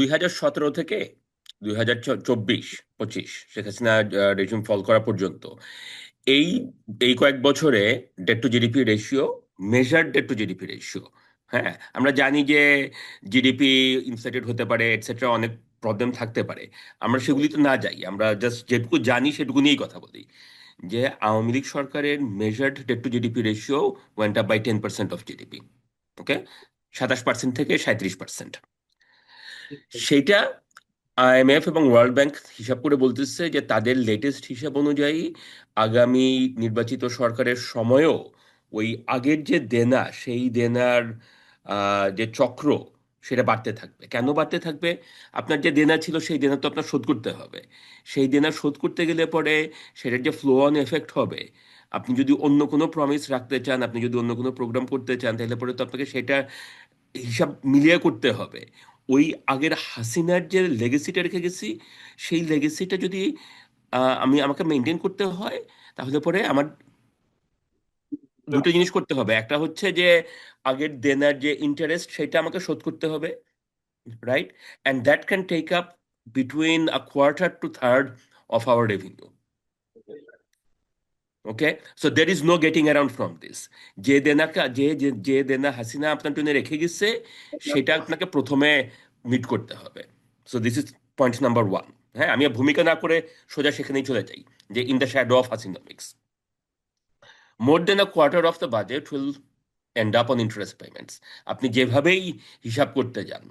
দুই হাজার সতেরো থেকে দুই হাজার চব্বিশ, পঁচিশ, শেখ হাসিনা রেজিম ফল করা পর্যন্ত। এই এই কয়েক বছরে debt to GDP ratio measure debt to GDP ratio হ্যাঁ? আমরা জানি যে জিডিপি ইনফ্লেটেড হতে পারে এটসেট্রা অনেক প্রবলেম থাকতে পারে। আমরা সেগুলিতে না যাই, আমরা জাস্ট যেটুকু জানি সেটুকু নিয়েই কথা বলি, যে আওয়ামী লীগ সরকারের measured debt to GDP ratio went up by ten percent of GDP okay সাতাশ পার্সেন্ট থেকে সাঁত্রিশ পার্সেন্ট সেইটা আইএমএফ এবং ওয়ার্ল্ড ব্যাংক হিসাব করে বলতেছে যে তাদের লেটেস্ট হিসাব অনুযায়ী আগামী নির্বাচিত সরকারের সময়ও ওই আগের যে দেনা, সেই দেনার যে চক্র, সেটা বাড়তে থাকবে। কেন বাড়তে থাকবে? আপনার যে দেনা ছিল, সেই দেনা তো আপনার শোধ করতে হবে। সেই দেনা শোধ করতে গেলে পরে সেটার যে ফ্লো অন এফেক্ট হবে, আপনি যদি অন্য কোনো প্রমিস রাখতে চান, আপনি যদি অন্য কোনো প্রোগ্রাম করতে চান, তাহলে পরে তো আপনাকে সেটা হিসাব মিলিয়ে করতে হবে। ওই আগের হাসিনার যে লেগেসিটা রেখে গেছি, সেই লেগেসিটা যদি আমি আমাকে মেনটেন করতে হয়, তাহলে পরে আমার দুটো জিনিস করতে হবে। একটা হচ্ছে যে, আগের দেনার যে ইন্টারেস্ট সেটা আমাকে শোধ করতে হবে right and that can take up between a quarter to third of our revenue okay so there is no getting around from this যে দেনাকে, যে যে দেনা হাসিনা আপনার জন্য রেখে গেছে, সেটা আপনাকে প্রথমে মিট করতে হবে। So this is point number one হ্যাঁ? আমি ভূমিকা না করে সোজা সেখানেই চলে যাই, যে in the shadow of Hasinomics more than a quarter of the budget will end up on interest payments আপনি যেভাবেই হিসাব করতে যান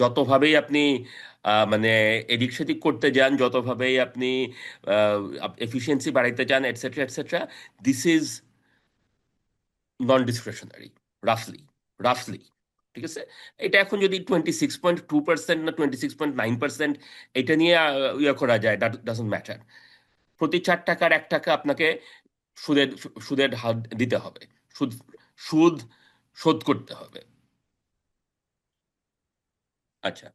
যতভাবেই আপনি মানে এদিক সেদিক করতে যান, যতভাবেই আপনি এফিসিয়েন্সি বাড়াইতে চান এটসেট্রা এটসেট্রা দিস ইজ নন ডিসক্রেশনারি রাফলি রাফলি ঠিক আছে? এটা এখন যদি twenty six point two percent না twenty six point nine percent এটা নিয়ে ইয়ে করা যায় দ্যাট ডাজন্ট ম্যাটার প্রতি চার টাকার এক টাকা আপনাকে সুদের সুদের হাত দিতে হবে, সুদ সুদ শোধ করতে হবে। আচ্ছা।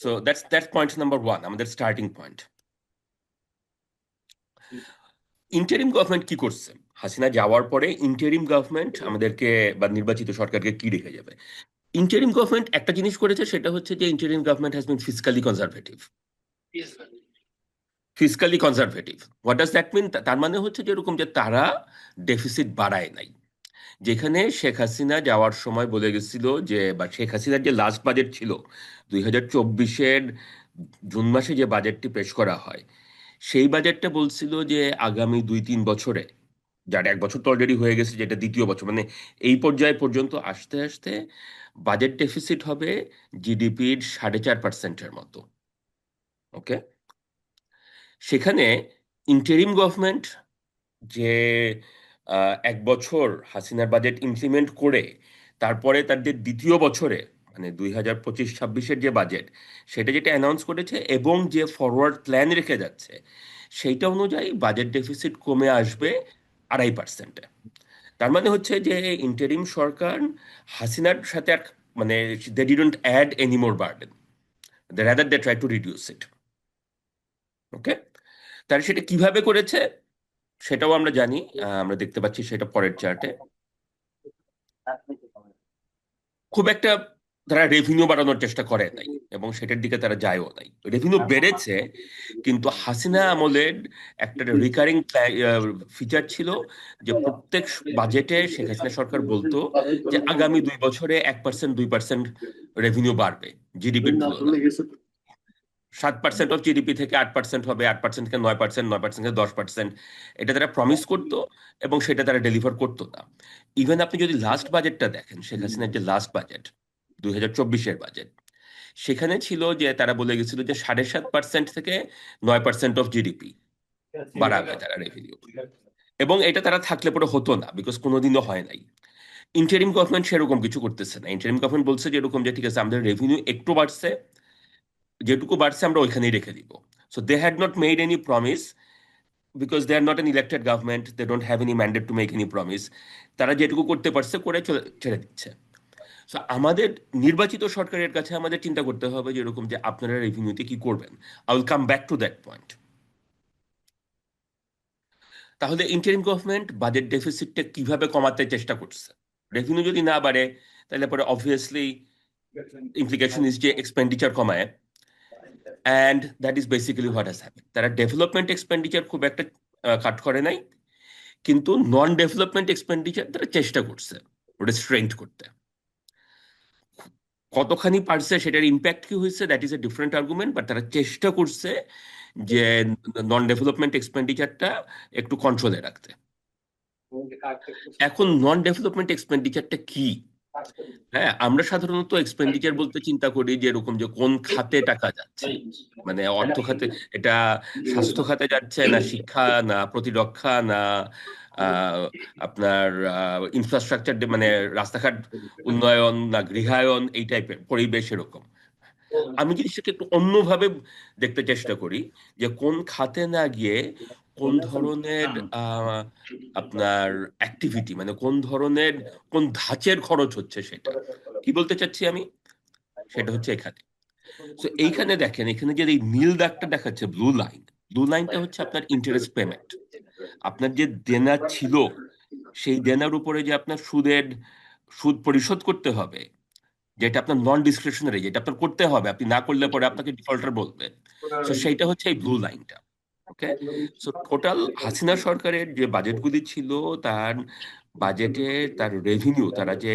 So that's that's point number one আমাদের স্টার্টিং পয়েন্ট ইন্টারিম গভর্নমেন্ট কি করছে? হাসিনা যাওয়ার পরে ইন্টারিম গভর্নমেন্ট আমাদেরকে বা নির্বাচিত সরকারকে কি রেখে যাবে? ইন্টারিম গভর্নমেন্ট একটা জিনিস করেছে, সেটা হচ্ছে যে interim government has been physically conservative physically conservative what does that mean তার মানে হচ্ছে যে এরকম যে তারা ডেফিসিট বাড়ায় নাই। যেখানে শেখ হাসিনা যাওয়ার সময় বলে গেছিল যে, বা শেখ হাসিনার যে লাস্ট বাজেট ছিল, দুই হাজার চব্বিশের জুন মাসে যে বাজেটটি পেশ করা হয়, সেই বাজেটটা বলছিল যে আগামী দুই তিন বছরে, যার এক বছর তো অলরেডি হয়ে গেছে, যেটা দ্বিতীয় বছর মানে এই পর্যায় পর্যন্ত আসতে আসতে বাজেট ডেফিসিট হবে জিডিপির সাড়ে চার পার্সেন্টের মতো। ওকে সেখানে ইন্টারিম গভর্নমেন্ট যে এক বছর হাসিনার বাজেট ইমপ্লিমেন্ট করে তারপরে তাদের দ্বিতীয় বছরে মানে দুই হাজার পঁচিশ ছাব্বিশের যে বাজেট সেটা যেটা অ্যানাউন্স করেছে এবং যে ফরওয়ার্ড প্ল্যান রেখে যাচ্ছে, সেইটা অনুযায়ী বাজেট ডেফিসিট কমে আসবে আড়াই পার্সেন্টে তার মানে হচ্ছে যে ইন্টারিম সরকার হাসিনার সাথে এক মানে they didn't add any more burden they rather they try to reduce it okay তাহলে সেটা কীভাবে করেছে? সেটাও আমরা জানি আমরা দেখতে পাচ্ছি সেটা পরের চার্টে খুব একটা তারা রেভিনিউ বাড়ানোর চেষ্টা করে নাই এবং সেটার দিকে তারা যায়ও নাই। রেভিনিউ বেড়েছে, কিন্তু হাসিনা আমলের একটা রিকারিং ফিচার ছিল যে প্রত্যেক বাজেটে শেখ হাসিনা সরকার বলতো যে আগামী দুই বছরে এক পার্সেন্ট দুই পার্সেন্ট রেভিনিউ বাড়বে জিডিপির সাত পার্সেন্ট অফ জিডিপি থেকে আট পার্সেন্ট হবে আট পার্সেন্ট থেকে নয় পার্সেন্ট নয় পার্সেন্ট থেকে দশ পার্সেন্ট এটা তারা প্রমিস করতো এবং সেটা তারা ডেলিভার করতো না। ইভেন আপনি যদি লাস্ট বাজেটটা দেখেন শেখ হাসিনার যে লাস্ট বাজেট দুই হাজার চব্বিশের বাজেট সেখানে ছিল যে তারা বলে গেছিল যে সাড়ে সাত পার্সেন্ট থেকে নয় পার্সেন্ট অফ জিডিপি বাড়াবে তারা রেভিনিউ এবং এটা তারা থাকলে পরে হতো না বিকজ কোনোদিনও হয় নাই। ইন্টারিম গভর্নমেন্ট সেরকম কিছু করতেছে না। ইন্টারিম গভর্নমেন্ট বলছে যে এরকম যে ঠিক আছে আমাদের রেভিনিউ একটু বাড়ছে যেটুকু বাড়ছে আমরা ওইখানেই রেখে দিব। So they had not made any promise because they are not an elected government they don't have any mandate to make any promise তারা যেটুকু করতে পারছে করে ছেড়ে দিচ্ছে। সো আমাদের নির্বাচিত সরকারের কাছে আমাদের চিন্তা করতে হবে যে এরকম যে আপনারা রেভিনিউতে কি করবেন। I will come back to that point তাহলে ইন্টারিম গভর্নমেন্ট বাজেট ডেফিসিটটা কীভাবে কমাতে চেষ্টা করছে? রেভিনিউ যদি না বাড়ে, তাহলে পরে অবভিয়াসলি ইমপ্লিকেশন ইজ যে এক্সপেন্ডিচার কমায়। And that is basically what has happen তারা ডেভেলপমেন্ট এক্সপেন্ডিচার খুব একটা কাট করে নাই। কিন্তু নন ডেভেলপমেন্ট এক্সপেন্ডিচার তারা চেষ্টা করছে রেস্ট্রেন্ট করতে। কতখানি পারছে সেটার ইম্প্যাক্ট কি হয়েছে that is a different argument but তারা চেষ্টা করছে যে নন ডেভেলপমেন্ট এক্সপেন্ডিচারটা একটু কন্ট্রোলে রাখতে। এখন নন ডেভেলপমেন্ট এক্সপেন্ডিচারটা কি? হ্যাঁ আমরা সাধারণত এক্সপেন্ডিচার বলতে চিন্তা করি যে এরকম যে কোন খাতে টাকা যাচ্ছে। মানে অর্থ খাতে, এটা স্বাস্থ্য খাতে যাচ্ছে না শিক্ষা, না প্রতিরক্ষা, না আপনার ইনফ্রাস্ট্রাকচার মানে রাস্তাঘাট উন্নয়ন, না গৃহায়ন, এই টাইপের পরিবেশ এরকম। আমি জিনিসটাকে একটু অন্যভাবে দেখতে চেষ্টা করি যে কোন খাতে না গিয়ে কোন ধরনের আপনার অ্যাক্টিভিটি মানে কোন ধরনের কোন ধাঁচের খরচ হচ্ছে সেটা? কি বলতে চাচ্ছি আমি? সেটা হচ্ছে এখানে। তো এইখানে দেখেন এখানে যে এই নীল দাগটা দেখাচ্ছে ব্লু লাইন ব্লু লাইনটা হচ্ছে আপনার ইন্টারেস্ট পেমেন্ট আপনার যে দেনা ছিল সেই দেনার উপরে যে আপনার সুদের সুদ পরিশোধ করতে হবে যেটা আপনার নন ডিসক্রিপশনারি যেটা আপনার করতে হবে আপনি না করলে পরে আপনাকে ডিফল্টার বলবে। তো সেইটা হচ্ছে এই ব্লু লাইনটা ওকে সো টোটাল হাসিনা সরকারের যে বাজেটগুলি ছিল, তার বাজেটে তার রেভিনিউ তারা যে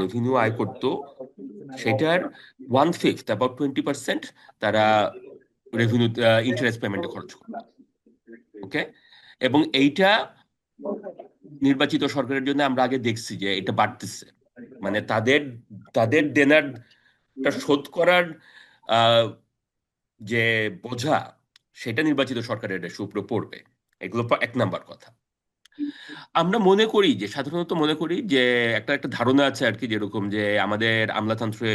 রেভিনিউ আয় করত, সেটার one fifth about twenty percent তারা রেভিনিউ ইন্টারেস্ট পেমেন্টে খরচ করত। ওকে এবং এইটা নির্বাচিত সরকারের জন্য আমরা আগে দেখছি যে এটা বাড়তেছে। মানে তাদের তাদের দেনারটা শোধ করার যে বোঝা সেটা নির্বাচিত সরকারের উপরে পড়বে। এগুলো এক নাম্বার কথা। আমরা মনে করি যে সাধারণত মনে করি যে একটা একটা ধারণা আছে আর কি যেরকম যে আমাদের আমলাতন্ত্রে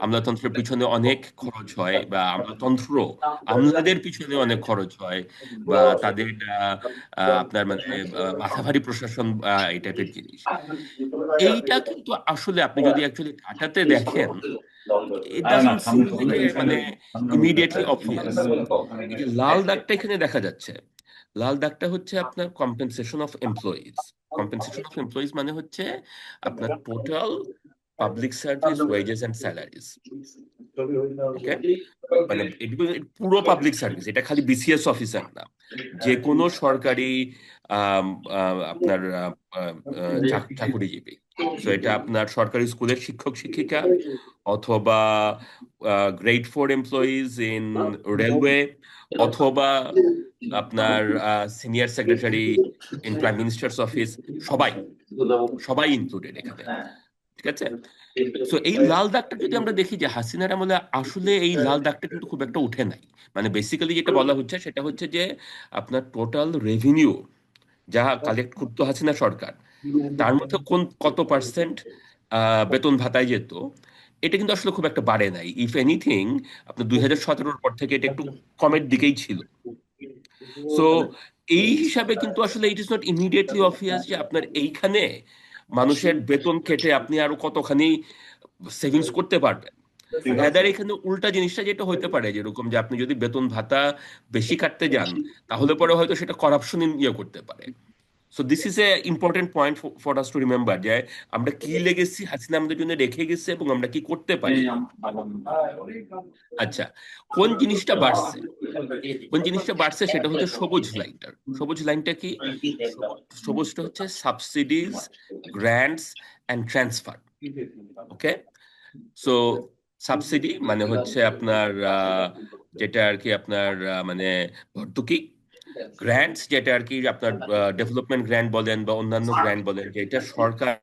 আমলাতন্ত্রের পিছনে অনেক খরচ হয় বা আমলাতন্ত্র আমলাদের পিছনে অনেক খরচ হয় বা তাদের আপনার মানে মাথাভারী প্রশাসন আহ, এই টাইপের জিনিস। এইটা কিন্তু আসলে আপনি যদি অ্যাকচুয়ালি ডাটাতে দেখেন a- মানে ইমিডিয়েটলি যে লাল দাগটা এখানে দেখা যাচ্ছে লাল দাগটা হচ্ছে আপনার compensation of employees compensation of employees মানে হচ্ছে আপনার total public service wages and salaries মানে পুরো পাবলিক সার্ভিস এটা খালি বিসিএস অফিসার না। যে কোনো সরকারি আহ, আপনার চাকুরিজীবী। তো এটা আপনার সরকারি স্কুলের শিক্ষক শিক্ষিকা অথবা grade four employees in railway অথবা আপনার senior secretary in prime minister's office সবাই সবাই ইনক্লুডেড এখানে। ঠিক আছে? তো এই লাল দাগটা যদি আমরা দেখি যে হাসিনার আমলে আসলে এই লাল দাগটা কিন্তু খুব একটা উঠে নাই। মানে বেসিক্যালি যেটা বলা হচ্ছে সেটা হচ্ছে যে আপনার টোটাল রেভিনিউ যা কালেক্ট করতো হাসিনা সরকার তার মধ্যে কোন কত পার্সেন্ট বেতন ভাতায় যেত এটা কিন্তু আসলে খুব একটা বাড়ে নাই। ইফ এনিথিং আপনার দুই হাজার সতেরোর পর থেকে এটা একটু কমের দিকেই ছিল। সো এই হিসাবে কিন্তু আসলে it is not immediately obvious যে আপনার এইখানে মানুষের বেতন কেটে আপনি আরও কতখানি সেভিংস করতে পারবেন। রাদার এখানে উল্টা জিনিসটা যেটা হতে পারে যেরকম যে আপনি যদি বেতন ভাতা বেশি কাটতে যান তাহলে পরে হয়তো সেটা করাপশন ইয়ে করতে পারে। So this is a important point for us to remember যে আমরা কি লেগেছি হাসিনা আমাদের জন্য রেখে গেছে এবং আমরা কি করতে পারি? আচ্ছা কোন জিনিসটা বাড়ছে? কোন জিনিসটা বাড়ছে সেটা হচ্ছে সবুজ লাইনটা। সবুজ লাইনটা কি? সবুজটা হচ্ছে subsidies grants and transfer okay so subsidy মানে হচ্ছে আপনার যেটা আর কি আপনার মানে ভর্তুকি। গ্র্যান্টস যেটা আর কি আপনার ডেভেলপমেন্ট গ্র্যান্ট বলেন বা অন্যান্য গ্র্যান্ট বলেন এটা সরকার